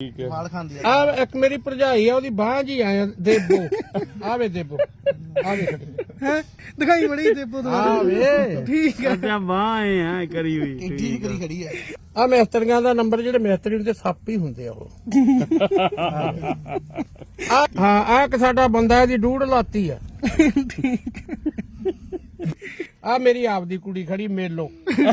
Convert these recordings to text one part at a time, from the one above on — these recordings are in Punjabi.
ਠੀਕ ਹੈ। ਮਾਲ ਖਾਂਦੀ ਆ। ਆ ਇੱਕ ਮੇਰੀ ਭਰਜਾਈ ਆ ਉਹਦੀ ਬਾਂਹ ਜੀ ਆਇਆ ਦੇਬੋ। ਆਵੇ ਦੇਬੋ। ਆਵੇ ਹੈ? ਦਿਖਾਈ ਬੜੀ ਤੇ। ਪੁੱਤ ਆਵੇ। ਠੀਕ ਹੈ ਅੱਛਾ ਬਾਹ ਐ ਕਰੀ ਹੋਈ। ਕਿੱਡੀ ਕਰੀ ਖੜੀ ਆ। ਆ ਮਿਸਤਰੀਆਂ ਦਾ ਨੰਬਰ ਜਿਹੜੇ ਮਿਸਤਰੀ ਹੁੰਦੇ ਸੱਪ ਹੀ ਹੁੰਦੇ ਆ ਉਹ। ਆ ਹਾਂ ਆ ਇੱਕ ਸਾਡਾ ਬੰਦਾ ਇਹਦੀ ਡੂੜ ਲਾਤੀ ਆ। ਆ ਮੇਰੀ ਆਪਦੀ ਕੁੜੀ ਖੜੀ ਮੇਲੋ। ਤੂੰ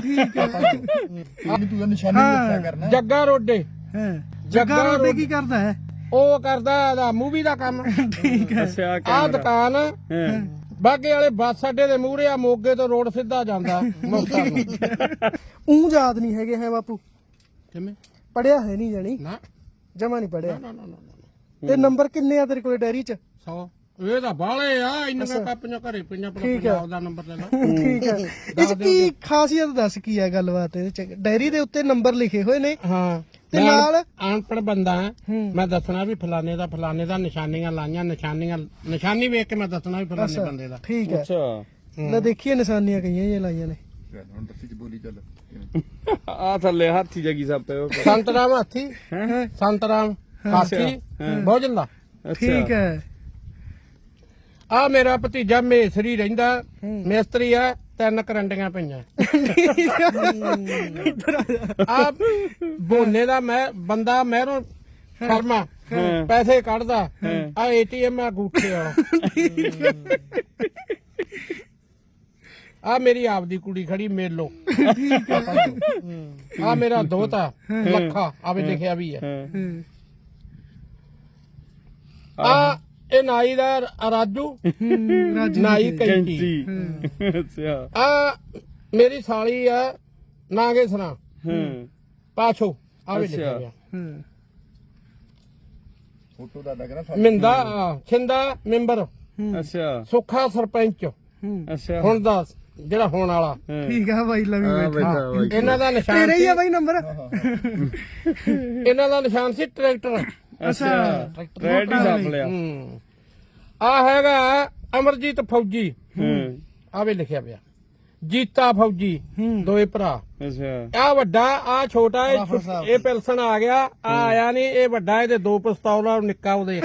ਤਾਂ ਨਿਸ਼ਾਨੀ ਦੱਸਿਆ ਕਰਨਾ। ਜੱਗਾ ਰੋਡੇ। ਹੈ। ਜੱਗਾ ਜੱਗਾ ਕੀ ਕਰਦਾ ਹੈ? ਉਹ ਕਰਦਾ ਇਹਦਾ ਮੂਵੀ ਦਾ ਕੰਮ। ਠੀਕ ਹੈ। ਅੱਛਾ ਆ ਕੈਮਰਾ। ਦੁਕਾਨ ਹਾਂ। ਬਾਗੇ ਵਾਲੇ ਬੱਸ ਅੱਡੇ ਦੇ ਮੂਹਰੇ ਆ ਮੋਗੇ ਤੋਂ ਰੋਡ ਸਿੱਧਾ ਜਾਂਦਾ ਮੁਕਤਸਰ ਨੂੰ। ਉਹ ਯਾਦ ਨਹੀਂ ਹੈਗੇ ਹੈ ਬਾਪੂ। ਕਿਵੇਂ? ਪੜਿਆ ਹੈ ਨਹੀਂ ਜਾਣੀ। ਨਾ। ਜਮਾ ਨਹੀਂ ਪੜਿਆ। ਨਾ ਨਾ ਨਾ ਤੇ ਨੰਬਰ ਕਿੰਨੇ ਆ ਤੇਰੇ ਕੋਲੇ ਡੈਰੀ ਚ? 100 ਇਹ ਤਾਂ ਬਾਲੇ ਆ ਇੰਨੀਆਂ ਕਾਪੀਆਂ ਘਰੇ ਪਈਆਂ ਆਪਣਾ ਠੀਕ ਹੈ। ਪੰਜਾਬ ਦਾ ਨੰਬਰ ਲੈ ਲਾ। ਠੀਕ ਹੈ। ਇਹ 'ਚ ਕੀ ਖਾਸੀਅਤ ਦੱਸ ਕੀ ਹੈ ਗੱਲਬਾਤ ਇਹਦੇ ਚ? ਡੈਰੀ ਦੇ ਉੱਤੇ ਨੰਬਰ ਲਿਖੇ ਹੋਏ ਨੇ। ਹਾਂ। ਤੇ ਮੈਂ ਨਾਲ- ਅਨਪੜ੍ਹ ਬੰਦਾ ਹਾਂ। ਹੂੰ। ਮੈਂ ਦੱਸਣਾ ਵੀ ਫਲਾਣੇ ਦਾ ਫਲਾਣੇ ਦਾ ਨਿਸ਼ਾਨੀਆਂ ਲਾਈਆਂ ਨਿਸ਼ਾਨੀਆਂ ਨਿਸ਼ਾਨੀ ਵੇਖ ਕੇ ਮੈਂ ਦੱਸਣਾ ਵੀ ਫਲਾਣੇ ਬੰਦੇ ਦਾ। ਠੀਕ ਹੈ ਅੱਛਾ। ਲੈ ਦੇਖੀਏ ਨਿਸ਼ਾਨੀਆਂ ਕਈਆਂ ਇਹ ਲਾਈਆਂ ਨੇ। ਹੁਣ ਦੱਸੀ ਚ ਬੋਲੀ ਚੱਲ। ਆ ਥੱਲੇ ਹਾਥੀ ਜਗੀ ਸਭ ਪਏ ਉਹ ਸੰਤਰਾਮ ਹਾਥੀ। ਹੈ? ਸੰਤਰਾਮ ਹਾਥੀ। ਭੋਜਨ ਦਾ ਠੀਕ ਹੈ। ਆ ਮੇਰਾ ਭਤੀਜਾ ਮੇਸਰੀ ਰਹਿੰਦਾ ਮੇਸਤਰੀ ਆ ਤਿੰਨ ਕਰੰਡੀਆਂ ਪਈਆਂ। ਆ ਬੋਨੇ ਦਾ ਮੈਂ ਬੰਦਾ ਮਹਿਰੋਂ ਸ਼ਰਮਾ ਪੈਸੇ ਕੱਢਦਾ ਆ ਏਟੀਐਮ ਆ ਗੂਠੇ ਵਾਲਾ। ਆ ਮੇਰੀ ਆਪਦੀ ਕੁੜੀ ਖੜੀ ਮੇਲੋ। ਆ। ਮੇਰਾ ਦੋਤਾ ਲੱਖਾ ਆਵੇ ਲਿਖਿਆ ਵੀ ਆ। ਹੂੰ। ਆ ਇਹ ਨਾਈ ਦਾ ਰਾਜੂ ਨਾਈ ਕੈਂਚੀ ਅੱਛਾ। ਆ ਮੇਰੀ ਸਾਲੀ ਆ ਨਾਗੇਸਰਾ ਹਾਂ। ਪਾਛੋ ਆਵੇ ਅੱਛਾ। ਲਿਖਿਆ ਹੂੰ। ਫੋਟੋ ਦਾ ਲੱਗਣਾ ਮਿੰਦਾ ਆ, ਛਿੰਦਾ ਮੈਂਬਰ। ਅੱਛਾ। ਸੁੱਖਾ ਸਰਪੰਚ। ਹੂੰ। ਅੱਛਾ। ਹੁਣ ਦਾ ਜਿਹੜਾ ਹੋਣ ਵਾਲਾ। ਠੀਕ ਆ ਬਾਈ ਲਵੀ ਆ ਬੈਠਾ। ਇਹਨਾਂ ਦਾ ਨਿਸ਼ਾਨ ਤੇਰੇ ਹੀ ਆ ਬਾਈ ਨੰਬਰ। ਇਹਨਾਂ ਦਾ ਨਿਸ਼ਾਨ ਸੀ ਟਰੈਕਟਰ। ਅੱਛਾ। ਰੈਡੀ ਸਾਫ਼ ਲਿਆ। ਹੂੰ। ਆ ਹੈਗਾ ਅਮਰਜੀਤ ਫੌਜੀ। ਹਾਂ। ਆਵੇ ਲਿਖਿਆ ਪਿਆ। ਜੀਤਾ ਫੌਜੀ ਦੋਏ ਭਰਾ। ਅੱਛਾ। ਆ ਵੱਡਾ ਆ ਛੋਟਾ ਇਹ। ਇਹ ਪਿਲਸਣ ਆ ਗਿਆ। ਆ ਆਇਆ ਨਹੀਂ ਇਹ ਵੱਡਾ ਇਹਦੇ ਦੋ ਪਿਸਤੌਲ ਆ ਨਿੱਕਾ ਉਹਦੇ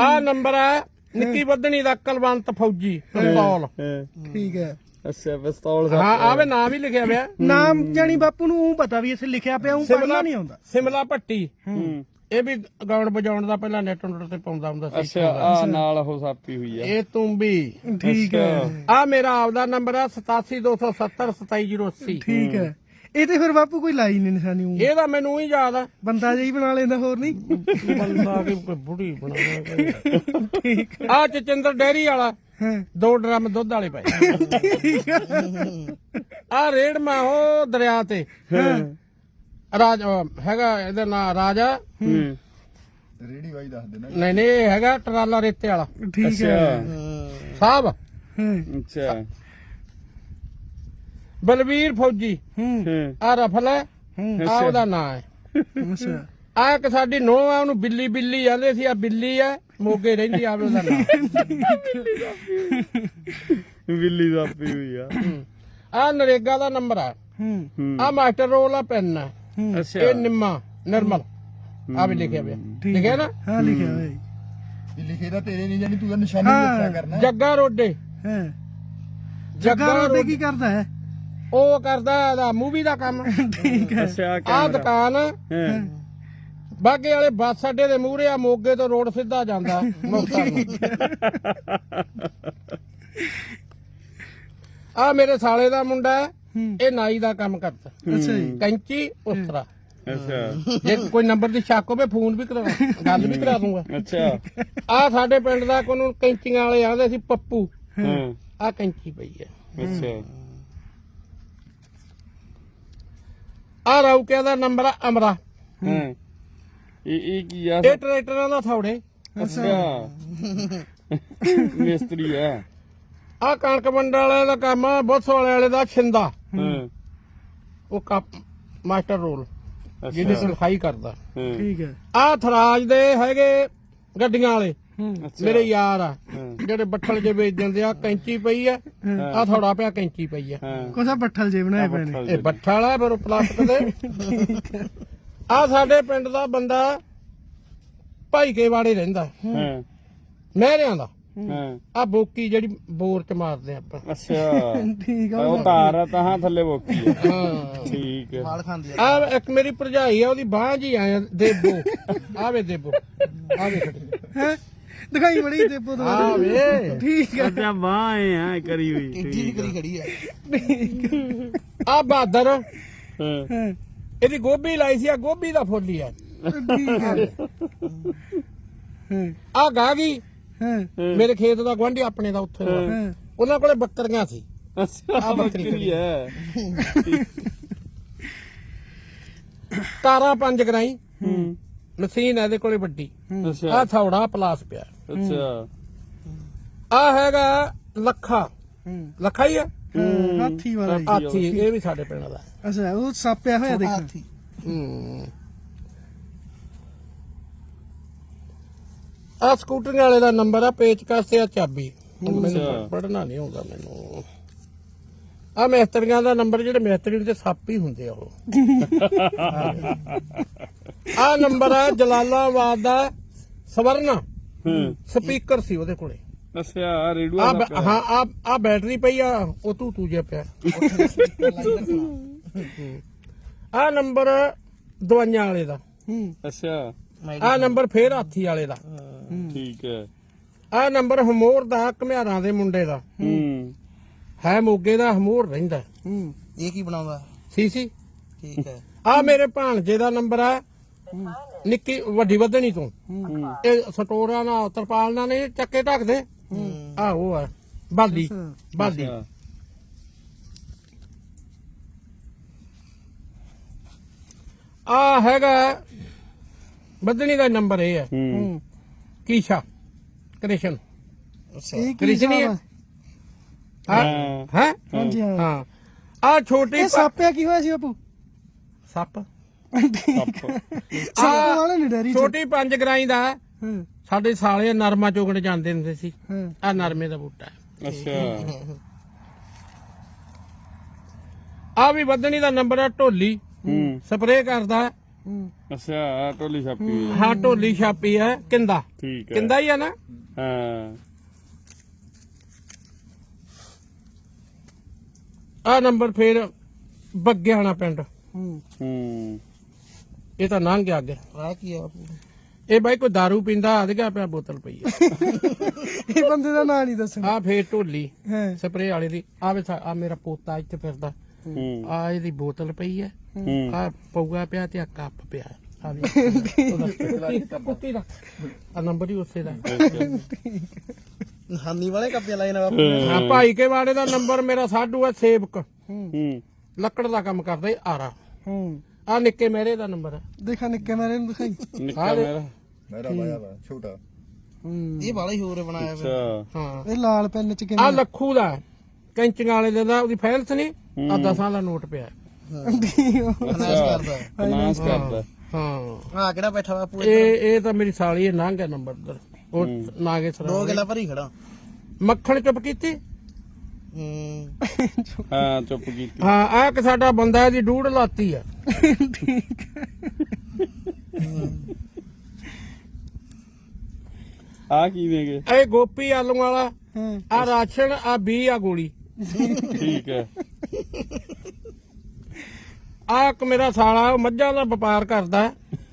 ਆ ਨੰਬਰ ਆ ਨਿੱਕੀ ਵੱਧਣੀ ਦਾ ਕਲਵੰਤ ਫੌਜੀ ਪਿਸਤੌਲ। ਹਾਂ। ਠੀਕ ਹੈ। ਅੱਛਾ ਪਿਸਤੌਲ ਹਾਂ ਆਵੇ ਨਾਮ ਹੀ ਲਿਖਿਆ ਪਿਆ। ਨਾਮ ਜਾਨੀ ਬਾਪੂ ਨੂੰ ਊਂ ਪਤਾ ਵੀ ਇੱਥੇ ਲਿਖਿਆ ਪਿਆ ਉਹ ਪੜ੍ਹਨਾ ਨਹੀਂ ਆਉਂਦਾ। ਸਿਮਲਾ ਭੱਟੀ। ਹੂੰ। ਇਹ ਵੀ ਗਾਉਣ ਵਜਾਉਣ ਦਾ ਪਹਿਲਾਂ ਨੈਟ ਨੁੱਟ ਤੇ ਪਾਉਂਦਾ ਹੁੰਦਾ ਸੀ ਅੱਛਾ ਆ ਨਾਲ ਉਹ ਸਾਪੀ ਹੋਈ ਆ। ਇਹ ਤੂੰ ਵੀ। ਠੀਕ ਹੈ। ਆ ਮੇਰਾ ਆਪਦਾ ਨੰਬਰ ਆ 87270 27080 ਠੀਕ ਹੈ। ਇਹ ਤੇ ਫਿਰ ਬਾਪੂ ਕੋਈ ਲਾਈ ਨਹੀਂ ਨਿਸ਼ਾਨੀ ਊਂ। ਇਹਦਾ ਮੈਨੂੰ ਹੀ ਯਾਦ ਆ। ਬੰਦਾ ਜਿਹਾ ਬਣਾ ਲੈਂਦਾ ਹੋਰ ਨਹੀਂ। ਬੰਦਾ ਕਿ ਕੋਈ ਬੁੜੀ ਬਣਾਉਣਾ ਆ ਚਚਿੰਦਰ ਡੈਰੀ ਵਾਲਾ। ਦੋ ਡਰਮ ਦੁੱਧ ਵਾਲੇ ਪਏ। ਆ ਰੇੜ ਮਾ ਉਹ ਦਰਿਆ ਤੇ। ਰਾਜ ਹੈਗਾ ਇਹਦਾ ਨਾਂ ਰਾਜਾ। ਹੂੰ। ਰੇੜੀ ਵਾਈ ਦੱਸ ਦੇਣਾ। ਨਹੀਂ ਨਹੀਂ ਇਹ ਹੈਗਾ ਟਰਾਲਾ ਰੇਤੇ ਵਾਲਾ। ਠੀਕ ਹੈ। ਸਾਹਿਬ ਹਾਂ। ਅੱਛਾ। ਬਲਵੀਰ ਫੌਜੀ। ਹੂੰ। ਹਾਂ ਆ ਰਫਲ। ਹੈ। ਹੂੰ ਆ ਉਹਦਾ ਨਾਂ ਹੈ। ਅੱਛਾ। ਆ ਇੱਕ ਸਾਡੀ ਨੋਹ ਆ ਉਹਨੂੰ ਬਿੱਲੀ ਬਿੱਲੀ ਜਾਂਦੇ ਸੀ ਆ ਬਿੱਲੀ ਆ ਮੋਗੇ ਰਹਿੰਦੀ ਆ ਉਹਦਾ ਨਾਂ ਬਿੱਲੀ ਸਾਪੀ ਹੋਈ ਆ। ਆ ਨਰੇਗਾ ਦਾ ਨੰਬਰ ਆ। ਹੂੰ। ਆ ਮਾਸਟਰ ਰੋਲ ਆ ਪੈਨ ਆ। ਅੱਛਾ। ਇਹ ਨਿੰਮਾ ਨਿਰਮਲ। ਆ ਵੀ ਲਿਖਿਆ ਪਿਆ ਲਿਖਿਆ ਨਾ? ਹਾਂ ਲਿਖਿਆ ਹੋਇਆ ਜੀ। ਇਹ ਲਿਖੇ ਦਾ ਤੇਰੇ ਨਹੀਂ ਜਾਨੀ ਤੂੰ ਤਾਂ ਨਿਸ਼ਾਨੀ। ਦੱਸਿਆ ਕਰਨਾ। ਜੱਗਾ ਰੋਡੇ। ਹਾਂ। ਜੱਗਾ ਰੋਡੇ ਕੀ ਕਰਦਾ ਹੈ? ਉਹ ਕਰਦਾ ਇਹਦਾ ਮੂਵੀ ਦਾ ਕੰਮ। ਠੀਕ ਹੈ। ਅੱਛਾ ਆ ਦੁਕਾਨ ਹਾਂ। ਬਾਗੇ ਵਾਲੇ ਬੱਸ ਅੱਡੇ ਦੇ ਮੂਹਰੇ ਆ ਮੋਗੇ ਤੋਂ ਰੋਡ ਸਿੱਧਾ ਜਾਂਦਾ। ਮੁਕਤਸਰ ਨੂੰ ਆ ਮੇਰੇ ਸਾਲੇ ਦਾ ਮੁੰਡਾ ਹੈ। ਇਹ ਨਾਈ ਦਾ ਕੰਮ ਕਰਦਾ। ਅੱਛਾ ਜੀ। ਕੈਂਚੀ ਉਸਤਰਾ। ਅੱਛਾ। ਜੇ ਕੋਈ ਨੰਬਰ ਦੀ ਸ਼ੱਕ ਹੋਵੇ ਫੋਨ ਵੀ ਕਰਾ ਗੱਲ ਵੀ ਕਰਾ ਦੂੰਗਾ। ਅੱਛਾ। ਆ ਸਾਡੇ ਪਿੰਡ ਦਾ ਕੋਈ ਨੂੰ ਕੈਂਚੀਆਂ ਵਾਲੇ ਆਂਦੇ ਸੀ ਪੱਪੂ। ਹਾਂ। ਆ ਕੈਂਚੀ ਪਈ ਹੈ। ਅੱਛਾ। ਆ ਰੌਕਿਆ ਦਾ ਨੰਬਰ ਆ ਅਮਰਾ। ਹਾਂ। ਇਹ ਇਹ ਕੀ ਆ? ਇਹ ਟਰੈਕਟਰਾਂ ਦਾ ਥੌੜੇ ਅੱਛਾ। ਮਿਸਤਰੀ ਆ ਆ ਕਣਕ ਮੰਡਲ ਵਾਲੇ ਦਾ ਕੰਮ ਆ ਬੁੱਸ ਵਾਲੇ ਵਾਲੇ ਦਾ ਛਿੰਦਾ। ਹਾਂ। ਉਹ ਕੱਪ ਮਾਸਟਰ ਰੋਲ ਜਿਹਦੇ ਅੱਛਾ। ਤੇ ਲਿਖਾਈ ਕਰਦਾ। ਹਾਂ। ਠੀਕ ਹੈ। ਆ ਥਰਾਜ ਦੇ ਹੈਗੇ ਗੱਡੀਆਂ ਵਾਲੇ। ਮੇਰੇ ਯਾਰ ਆ। ਜਿਹੜੇ ਬੱਠਲ ਜੇ ਵੇਚ ਦਿੰਦੇ ਆ ਕੈਂਚੀ ਪਈ ਆ। ਆ ਥੋੜਾ ਪਿਆ ਕੈਂਚੀ ਪਈ ਆ। ਕੋਸਾ ਬੱਠਲ ਜੇ ਬਣਾਏ ਪਏ ਨੇ। ਇਹ ਬੱਠਲ ਆ ਫਿਰ ਉਹ ਪਲਾਸਟਿਕ ਦੇ। ਆ ਸਾਡੇ ਪਿੰਡ ਦਾ ਬੰਦਾ ਭਾਈ ਕੇ ਵਾੜੇ ਰਹਿੰਦਾ। ਹਾਂ। ਮਹਿਰਿਆਂ ਦਾ। ਹਾਂ। ਆ ਬੋਕੀ ਜਿਹੜੀ ਬੋਰ ਚ ਮਾਰਦੇ ਆਪਾਂ। ਅੱਛਾ। ਠੀਕ ਆ ਉਹ ਤਾਰ ਆ ਤਾਂ ਥੱਲੇ ਬੋਕੀ ਆ। ਹਾਂ। ਠੀਕ ਹੈ ਮਾਲ ਖਾਂਦੀ ਆ। ਆ ਇੱਕ ਮੇਰੀ ਭਰਜਾਈ ਆ ਉਹਦੀ ਬਾਂਹ ਜੀ ਆਇਆ ਦੇਬੋ। ਆਵੇ ਦੇਬੋ। ਆਵੇ ਹੈ? ਦਿਖਾਈ ਬੜੀ ਤੇ। ਪੁੱਤ ਆਵੇ। ਠੀਕ ਆ। ਅੱਛਾ ਬਾਹ ਆ ਕਰੀ ਹੋਈ। ਕਰੀ ਖੜੀ ਆ। ਆ ਬਹਾਦਰ ਹਾਂ। ਹਾਂ। ਇਹਦੀ ਗੋਭੀ ਲਾਈ ਸੀ ਆ ਗੋਭੀ ਦਾ ਫੁੱਲ ਹੀ ਆ ਆ ਆ ਹਾਂ। ਮੇਰੇ ਖੇਤ ਦਾ ਗਵਾਂਢੀ ਆਪਣੇ ਦਾ ਉੱਥੇ ਉਹਨਾਂ ਕੋਲੇ ਬੱਕਰੀਆਂ ਸੀ। ਆਹ ਬੱਕਰੀ ਹੈ। ਕਾਰਾਂ ਪੰਜ ਗਰਾਈ। ਹੂੰ। ਮਸ਼ੀਨ ਇਹਦੇ ਕੋਲੇ ਵੱਡੀ। ਅੱਛਾ। ਆ ਥੌੜਾ ਪਲਾਸ ਪਿਆ। ਅੱਛਾ। ਆ ਹੈਗਾ ਲੱਖਾ। ਲੱਖਾ ਹੀ ਆ ਹਾਂ, ਹਾਥੀ ਵਾਲਾ। ਹਾਥੀ ਇਹ ਵੀ ਸਾਡੇ ਪਿੰਡ ਦਾ। ਅੱਛਾ ਉਹ ਸਾਪਿਆ ਹੋਇਆ ਦੇਖ ਹਾਥੀ। ਹੂੰ। ਆ ਸਕੂਟਰ ਵਾਲੇ ਦਾ ਨੰਬਰ ਆ ਪੇਚਕਸ ਤੇ ਆ ਚਾਬੀ। ਮੈਨੂੰ। ਪੜਨਾ ਨਹੀਂ ਆਉਂਦਾ ਮੈਨੂੰ। ਆ ਮਿਸਤਰੀਆਂ ਦਾ ਨੰਬਰ ਜਿਹੜੇ ਮਿਸਤਰੀ ਦੇ ਸੱਪ ਹੀ ਹੁੰਦੇ ਆ ਉਹ। ਆ ਨੰਬਰ ਆ ਜਲਾਲਾਬਾਦ ਦਾ ਸਵਰਨਾ। ਹੂੰ। ਸਪੀਕਰ ਸੀ ਉਹਦੇ ਕੋਲੇ। ਅੱਛਾ ਰੇਡੂ ਆ ਹਾਂ ਆ ਆ ਬੈਟਰੀ ਪਈ ਆ ਉਹ ਤੂੰ ਤੂੰ ਜਿਹਾ ਪਿਆ। ਆ ਨੰਬਰ ਦਵਾਈਆਂ ਵਾਲੇ ਦਾ। ਹੂੰ। ਅੱਛਾ। ਆ ਨੰਬਰ ਫੇਰ ਹਾਥੀ ਵਾਲੇ ਦਾ। ਠੀਕ ਹੈ। ਆ ਨੰਬਰ ਹਮੋਰ ਦਾ ਘਮਿਆਰਾਂ ਦੇ ਮੁੰਡੇ ਦਾ। ਹੂੰ। ਹੈ ਮੋਗੇ ਦਾ ਹਮੋਰ ਰਹਿੰਦਾ। ਹੂੰ। ਇਹ ਕੀ ਬਣਾਉਂਦਾ? ਸੀ ਸੀ। ਠੀਕ ਹੈ। ਆ ਮੇਰੇ ਭਾਣਜੇ ਦਾ ਨੰਬਰ ਆ ਨਿੱਕੀ ਵੱਡੀ ਵਧਣੀ ਤੋਂ। ਇਹ ਸਟੋਰਾਂ ਨਾਲ ਤਰਪਾਲ ਨਾਲ ਨਹੀਂ ਚੱਕੇ ਢੱਕਦੇ। ਆ ਉਹ ਆ ਬਾਲੀ ਬਾਲੀ ਅੱਛਾ। ਆ ਹੈਗਾ ਵਧਣੀ ਦਾ ਨੰਬਰ ਇਹ ਹੈ ਹੂੰ ਹੂੰ ਕੀਸ਼ਾ ਕ੍ਰਿਸ਼ਨ ਇਹ ਕੀ ਕ੍ਰਿਸ਼ਨੀ ਹੈ ਹਿਸਾਬ ਆ? ਹਾਂ ਹੈ ਹਾਂਜੀ ਹਾਂ ਹਾਂ ਆ ਛੋਟੀ ਇਹ ਸਾਪਿਆ ਕੀ ਹੋਇਆ ਸੀ ਬਾਪੂ ਸੱਪ ਸਾਪ ਵਾਲੇ ਨਹੀਂ ਡੈਰੀ ਚ ਛੋਟੀ ਪੰਜ ਗਰਾਈ ਦਾ ਹਾਂ ਸਾਡੇ ਸਾਲੇ ਨਰਮਾ ਚੋਗਣ ਜਾਂਦੇ ਹੁੰਦੇ ਸੀ। ਹਾਂ। ਆ ਨਰਮੇ ਦਾ ਬੂਟਾ ਹੈ। ਅੱਛਾ। ਆ ਵੀ ਵਧਣੀ ਦਾ ਨੰਬਰ ਆ ਢੋਲੀ। ਹੂੰ। ਸਪਰੇਅ ਕਰਦਾ ਹੈ। ਹੂੰ। ਅੱਛਾ ਆਹ ਟੋਲੀ ਛਾਪੀ ਹੋਈ ਹੈ। ਹਾਂ ਢੋਲੀ ਛਾਪੀ ਹੈ। ਕਿੰਦਾ? ਠੀਕ ਹੈ। ਕਿੰਦਾ ਹੀ ਆ ਨਾ? ਹਾਂ। ਆ ਨੰਬਰ ਫੇਰ ਬੱਗਿਆਣਾ ਪਿੰਡ। ਹੂੰ। ਹੂੰ। ਇਹ ਤਾਂ ਲੰਘ ਗਿਆ ਅੱਗੇ। ਆ ਕੀ ਆ? ਬਾਪੂ ਇਹ ਬਾਈ ਕੋਈ दारू ਪੀਂਦਾ ਆ ਗਿਆ ਪਿਆ ਬੋਤਲ ਪਈ ਆ। ਇਹ ਬੰਦੇ ਦਾ ਨਾਂ ਨਹੀਂ ਦੱਸਣਾ। ਆ ਫੇਰ ਢੋਲੀ ਹਾਂ। ਸਪਰੇਅ ਵਾਲੇ ਦੀ। ਆ ਵੇ ਆ ਮੇਰਾ ਪੋਤਾ ਇੱਥੇ ਫਿਰਦਾ। ਹੂੰ। ਆ ਇਹਦੀ ਬੋਤਲ ਪਈ ਹੈ ਹੂੰ। ਆ ਪਊਆ ਪਿਆ ਤੇ ਆ ਕੱਪ ਪਿਆ। ਆ ਵੀ ਕੁੱਤੀ ਦਾ। ਆ ਨੰਬਰ ਹੀ ਉਸੇ ਦਾ। ਹਾਨੀ ਵਾਲੇ ਕੱਪੇ ਲਾਏ ਨਾ ਬਾਪੂ। ਹਾਂ। ਭਾਈ ਕੇ ਵਾੜੇ ਦਾ ਨੰਬਰ ਮੇਰਾ ਸਾਡੂ ਹੈ ਸੇਵਕ। ਹੂੰ। ਲੱਕੜ ਦਾ ਕੰਮ ਕਰਦਾ ਈ ਆਰਾ। ਹੂੰ। ਆ ਨਿੱਕੇ ਮੇਰੇ ਦਾ ਨੰਬਰ ਹੈ। ਦੇਖਾ ਨਿੱਕੇ ਮੇਰੇ ਨੂੰ ਦਿਖਾਈ। ਨਿੱਕਾ ਮੇਰਾ ਮੇਰਾ ਬਾਇਆ ਵਾ ਛੋਟਾ। ਹੂੰ। ਇਹ ਵਾਲਾ ਹੀ ਹੋਰ ਬਣਾਇਆ ਵਾ ਅੱਛਾ। ਹਾਂ। ਇਹ ਲਾਲ ਪੈਨ ਚ ਆ ਲੱਖੂ ਦਾ ਹੈ। ਕੈਂਚੀਆਂ ਵਾਲੇ ਦੇ ਦਾ ਉਹਦੀ ਫੈਲਸ ਨਹੀਂ ਆ ਦਸਾਂ ਦਾ ਨੋਟ ਪਿਆ ਫਾਈਨਾਂਸ ਕਰਦਾ ਫਾਈਨਾਂਸ ਕਰਦਾ। ਹਾਂ। ਆ ਕਿਹੜਾ ਬੈਠਾ ਬਾਪੂ ਇਹ ਇਹ ਤਾਂ ਮੇਰੀ ਸਾਲੀ ਹੈ ਨੰਬਰ ਦਰ ਉਹ ਨਾਗੇ ਦੋ ਸਰਾ ਗੱਲਾਂ ਭਰੀ ਖੜਾ। ਮੱਖਣ ਚੁੱਪ ਕੀਤੀ? ਹੂੰ। ਹਾਂ ਚੁੱਪ ਕੀਤੀ। ਹਾਂ ਆ ਇੱਕ ਸਾਡਾ ਬੰਦਾ ਇਹਦੀ ਡੂੜ ਲਾਤੀ ਆ। ਆ ਕੀ ਦੇਗੇ ਇਹ ਗੋਪੀ ਆਲੂ ਵਾਲਾ ਹਾਂ। ਆ ਰਾਸ਼ਨ ਆ 20 ਆ ਗੋਲੀ। ਠੀਕ ਹੈ। ਆ ਇੱਕ ਮੇਰਾ ਸਾਲਾ ਉਹ ਮੱਝਾਂ ਦਾ ਵਪਾਰ ਕਰਦਾ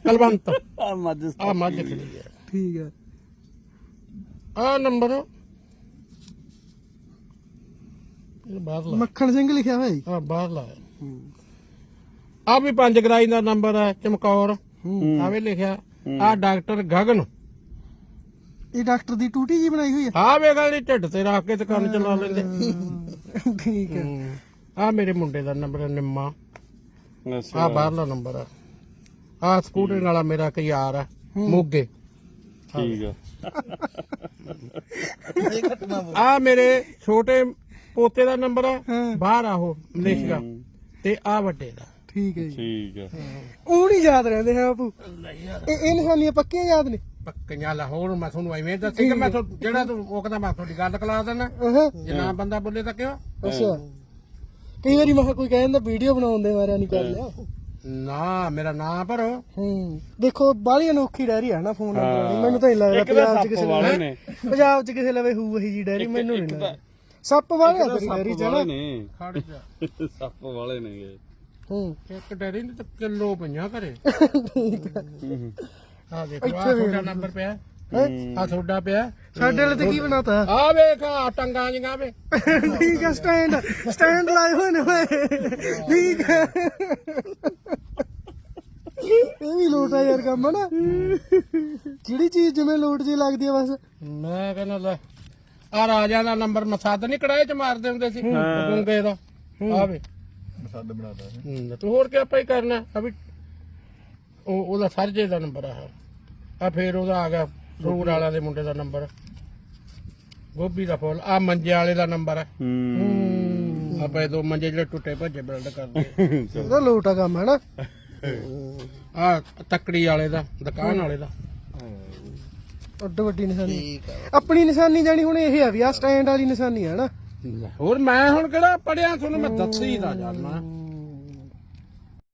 ਕਲਵੰਤ। ਆ ਮੱਝ ਆ ਮੱਝ ਖੜੀ ਹੈ। ਠੀਕ ਹੈ। ਆ ਨੰਬਰ ਇਹ ਮੱਖਣ ਸਿੰਘ ਲਿਖਿਆ ਹੋਇਆ ਜੀ। ਆ ਬਾਹਰ ਲਾ। ਆ ਵੀ ਪੰਜ ਗਰਾਈ ਦਾ ਨੰਬਰ ਹੈ ਚਮਕੌਰ। ਆਵੇ ਲਿਖਿਆ। ਆ ਡਾਕਟਰ ਗਗਨ। ਇਹ ਡਾਕਟਰ ਦੀ ਟੂਟੀ ਜੀ ਬਣਾਈ ਹੋਈ ਆ ਵੇ ਗੱਲ ਢਿੱਡ ਤੇ ਰੱਖ ਕੇ ਤੇ ਕੰਨ ਚਲਾ ਲੈਂਦੇ। ਹੈ। ਠੀਕ ਹੈ। ਆ ਮੇਰੇ ਮੁੰਡੇ ਦਾ ਨੰਬਰ ਹੈ ਨਿੰਮਾ। ਆ ਬਾਹਰਲਾ ਨੰਬਰ ਆ ਆ ਸਕੂਟਰ ਵਾਲਾ ਮੇਰਾ ਇੱਕ ਯਾਰ ਆ ਮੋਗੇ। ਠੀਕ ਹੈ। ਇਹ ਘਟਨਾ ਬੋਲ ਆ ਮੇਰੇ ਛੋਟੇ ਪੋਤੇ ਦਾ ਨੰਬਰ ਆ ਹਾਂ। ਬਾਹਰ ਆ ਉਹ ਮਲੇਸ਼ੀਆ ਤੇ ਆ ਵੱਡੇ ਦਾ। ਠੀਕ ਹੈ ਜੀ। ਠੀਕ ਹੈ। ਉਹ ਨਹੀਂ ਯਾਦ ਰਹਿੰਦੇ ਹੈ ਬਾਪੂ। ਇਹ ਇਹ ਨਿਸ਼ਾਨੀਆਂ ਪੱਕੀਆਂ ਯਾਦ ਨੇ? ਪੱਕੀਆਂ ਲਾਹੌਰ ਮੈਂ ਤੁਹਾਨੂੰ ਐਵੇਂ ਦੱਸੀ ਕਿ ਮੈਂ ਤੁਹਾਨੂੰ- ਜਿਹੜਾ ਤੂੰ ਉਹ ਕਹਿੰਦਾ ਮੈਂ ਤੁਹਾਡੀ ਗੱਲ ਕਲਾ ਦੇਣਾ ਅਹਾਂ, ਜੇ ਨਾ ਬੰਦਾ ਬੋਲੇ ਤਾਂ ਕਿਉਂ? ਅੱਛਾ। ਕਈ ਵਾਰੀ ਮੈਂ ਕਿਹਾ ਕੋਈ ਕਹਿੰਦਾ ਵੀਡੀਓ ਬਣਾਉਣ ਦੇ ਮਾਰਿਆ ਨਹੀਂ ਕਰ ਲਿਆ। ਨਾ ਮੇਰਾ ਨਾਂ ਭਰੋ। ਹੂੰ। ਦੇਖੋ ਬਾਹਲੀ ਅਨੋਖੀ ਡੈਰੀ ਆ ਨਾ ਫੋਨ ਮੈਨੂੰ ਤਾਂ ਨਹੀਂ ਲੱਗਦਾ ਇੱਕ ਤਾਂ ਪੰਜਾਬ 'ਚ ਸੱਪ ਕਿਸੇ ਵਾਲੇ ਲਵੇ ਪੰਜਾਬ 'ਚ ਕਿਸੇ ਲਵੇ ਹੋਊ ਇਹੀ ਜੀ ਡੈਰੀ ਮੈਨੂੰ ਨਹੀਂ ਲੱਗਦਾ। ਸੱਪ ਵਾਲੇ ਆ ਤੇਰੀ ਡੈਰੀ 'ਚ ਸੱਪ ਨਾ ਵਾਲੇ ਨੇ। ਖੜ ਜਾ। ਸੱਪ ਵਾਲੇ ਨੇਗੇ ਹੂੰ। ਇੱਕ ਡੈਰੀ ਨਹੀਂ ਤਾਂ ਕਿਲੋ ਪਈਆਂ ਘਰੇ। ਆ। ਦੇਖੋ ਆ ਇੱਥੇ ਵੀ ਤੁਹਾਡਾ ਨੰਬਰ ਪਿਆ। ਆ ਤੁਹਾਡਾ ਪਿਆ। ਸਾਡੇ ਵਾਲੇ ਤੇ ਕੀ ਬਣਾਤਾ? ਆ ਵੇਖ ਆ ਟੰਗਾਂ ਜੀਆਂ ਵੇ। ਠੀਕ ਆ ਸਟੈਂਡ ਸਟੈਂਡ ਲਾਏ ਹੋਏ ਨੇ ਓਏ। ਠੀਕ ਆ। ਇਹ ਵੀ ਲੋਟ ਆ ਯਾਰ ਕੰਮ ਨਾ ਜਿਹੜੀ ਚੀਜ਼ ਜਿਵੇਂ ਲੋਟ ਜੀ ਲੱਗਦੀ ਆ ਬਸ? ਮੈਂ ਕਹਿੰਦਾ ਲੈ ਆ ਰਾਜਾ ਦਾ ਨੰਬਰ ਮਸਾਦ ਨਹੀਂ ਕੜਾਏ ਚ ਮਾਰਦੇ ਹੁੰਦੇ ਸੀ ਗੁੰਗੇ ਦਾ। ਆ ਵੇ। ਮਸਦ ਬਣਾਦਾ ਹੂੰ, ਤੂੰ ਹੋਰ ਕੀ ਆਪਾਂ ਹੀ ਕਰਨਾ? ਆ ਵੀ ਉਹ ਉਹਦਾ ਸਰਜੇ ਦਾ ਨੰਬਰ ਆ। ਆ ਫੇਰ ਉਹਦਾ ਆ ਗਿਆ ਫਰੂਟ ਵਾਲਿਆਂ ਦੇ ਮੁੰਡੇ ਦਾ ਨੰਬਰ। ਗੋਭੀ ਦਾ ਫੁੱਲ ਆ ਮੰਜੇ ਵਾਲੇ ਦਾ ਨੰਬਰ ਆ। ਹੂੰ। ਆਪਾਂ ਇਹ ਦੋ ਮੰਜੇ ਜਿਹੜੇ ਟੁੱਟੇ ਭੱਜੇ ਬਿਲਡ ਕਰਦੇ ਉਹਦਾ ਲੋਟ ਆ ਕੰਮ ਹੈ ਨਾ? ਆ ਤੱਕੜੀ ਵਾਲੇ ਦਾ ਦੁਕਾਨ ਵਾਲੇ ਦਾ। ਅੱਡ ਵੱਡੀ ਨਿਸ਼ਾਨੀ। ਆਪਣੀ ਨਿਸ਼ਾਨੀ ਜਾਣੀ ਹੁਣ ਇਹ ਆ ਵੀ ਆ ਸਟੈਂਡ ਵਾਲੀ ਨਿਸ਼ਾਨੀ ਆ ਨਾ। ਹੋਰ ਮੈਂ ਹੁਣ ਕਿਹੜਾ ਪੜਿਆ ਤੁਹਾਨੂੰ ਮੈਂ ਦੱਸੀ ਦਾ ਜਾਨਾ।